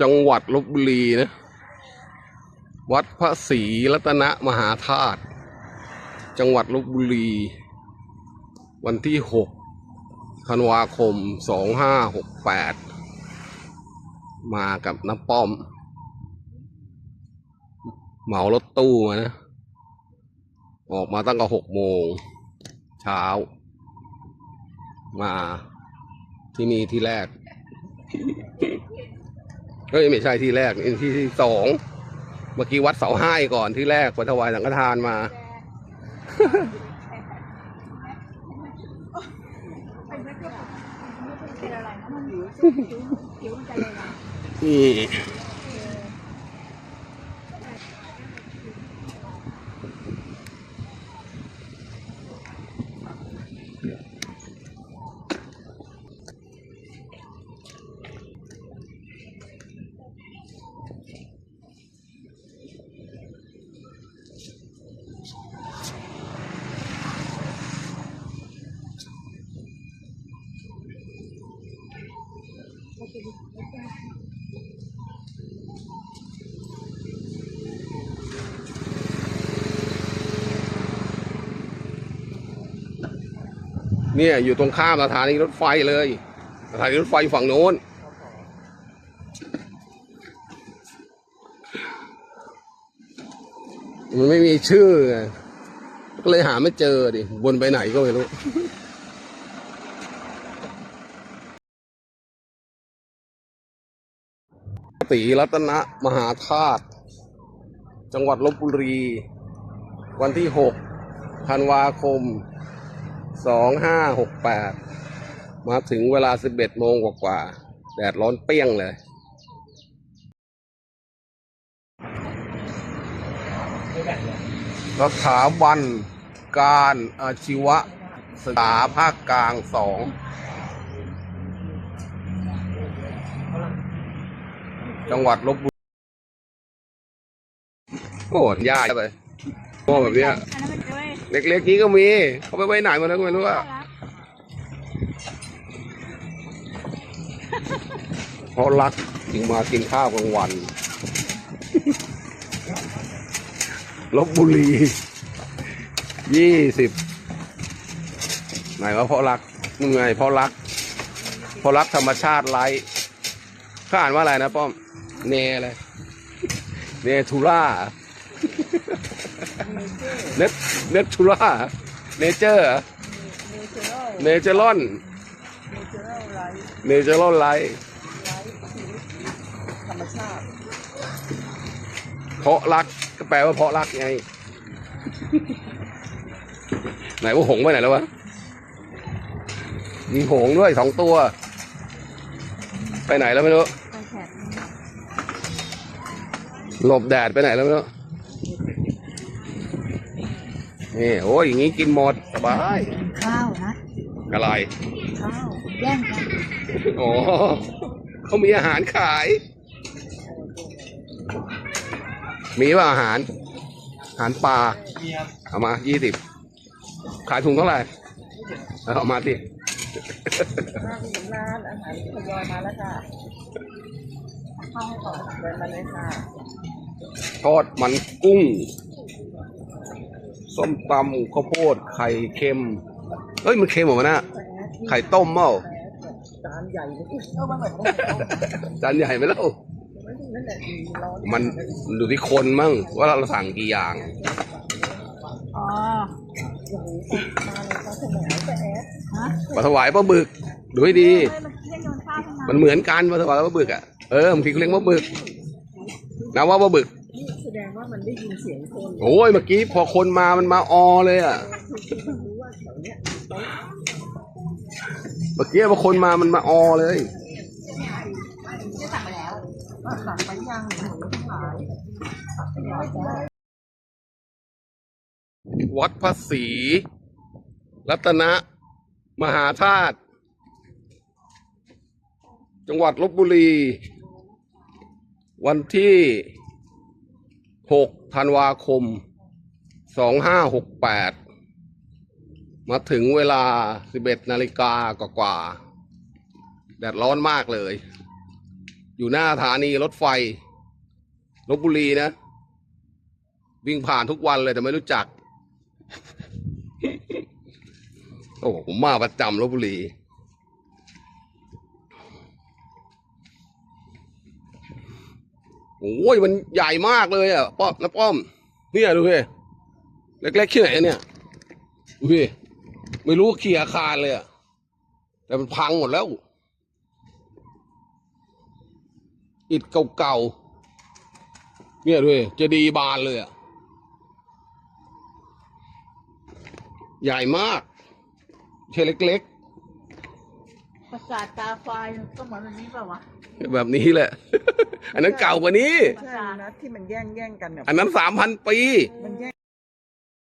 จังหวัดลบบุรีนะ วัดพระศรีรัตนมหาธาตุจังหวัดลบบุรี วันที่หกธันวาคมสองห้าหกแปดมากับน้าป้อม เหมารถตู้มานะ ออกมาตั้งแต่หกโมงเช้า มาที่นี่ที่แรก เฮ้ยไม่ใช่ที่แรกนี่ที่ที่สองเมื่อกี้วัดเสาห้ายก่อนที่แรกไปถวายสังฆทานมา นี่ เนี่ยอยู่ตรงข้ามสถานีรถไฟเลยสถานีรถไฟฝั่งโน้นมันไม่มีชื่อไงก็เลยหาไม่เจอดิวนไปไหนก็ไม่รู้ตีรัตนมหาธาตุจังหวัดลบบุรี วันที่หกธันวาคม สองห้าหกแปดมาถึงเวลาสิบเอ็ดโมงกว่าๆแดดร้อนเปี้ยงเลย สถาบันการอาชีวศึกษาภาคกลางสองจังหวัดลบบุรีโอ้ยากเลยโอ้แบบเนี้ย เล็กๆนี้ก็มี เขาไปไว้ไหนมาแล้วก็ไม่รู้อะเพราะรักจึงมากินข้าวกลางวันลบบุรียี่สิบไหนว่าเพราะรักมึงไงเพราะรัก เพราะรักธรรมชาติไร้เขาอ่านว่าอะไรนะป้อม เนอะไรเนทูล่า เนตเนทูล่าเนเจอร์เนเจอรัลเนเจอรอนเนเจอรัลไลท์เนเจอรอนไลท์ธรรมชาติเพราะรักก็แปลว่าเพราะรักไง ไหนว่าหงส์ไปไหนแล้ววะมีหงส์ด้วยสองตัว ไปไหนแล้วไม่รู้ไปแขกหลบแดดไปไหนแล้วไม่รู้ นี่โอ้ยอย่างงี้กินหมดสบายข้าวนะอะไรข้าวแย่งกันอ๋อเขามีอาหารขาย มีว่าอาหาร อาหารปลาเอามายี่สิบขายถุงเท่าไหร่เอามาสิข้าวถึงร้านอาหารทยอยมาแล้วค่ะเข้าให้ก่อนเดินมาเลยค่ะทอดมันกุ้ง ส้มตำข้าวโพด ไข่เค็มเฮ้ย มันเค็มเหรอวะนะ ไข่ต้มเมาจานใหญ่เลยเออมันเหมือนจานใหญ่ไหมเล่านั่นแหละดีร้อนมันดูที่คนมั่งว่าเราสั่งกี่อย่างอ๋อโอ้โหมาเลยเขาเสนอแต่แอดฮะปลาถวายปลาบึก ดูให้ดีมันเรียกโดนข้าวทำไมมันเหมือนกันปลาถวายปลาบึกอะ เออบางทีเขาเรียกว่าบึกนะว่าปลาบึกนี่แสดงว่า มันได้ยินเสียงคนโอ้ยเมื่อกี้พอคนมามันมาออเลยอะเมื่อกี้พอคนมามันมาออเลยสั่งไปแล้วสั่งไปยังหนูทั้งหลายวัดพระศรีรัตนมหาธาตุจังหวัดลบบุรี วันที่ หกธันวาคมสองห้าหกแปดมาถึงเวลาสิบเอ็ดนาฬิกากว่าๆแดดร้อนมากเลย อยู่หน้าสถานีรถไฟลบบุรีนะ วิ่งผ่านทุกวันเลยแต่ไม่รู้จัก โอ้ผมมาประจำลบบุรี โอ้ยมันใหญ่มากเลยอะป้อมนะป้อมเนี่ยดูพี่เล็กๆที่ไหนเนี่ยดูพี่ไม่รู้เขี่ยคาเลยอะแต่มันพังหมดแล้ว อิฐเก่าๆเนี่ยด้วยเจะดีบานเลยอะใหญ่มากไม่ใช่เล็กๆ ปราสาทตาไฟก็เหมือนอันนี้เปล่าวะๆแบบนี้แหละ อันนั้นเก่ากว่านี้ ใช่นะที่มันแย่งแย่งกันเนี่ยอันนั้นสามพันปี มันแย่ง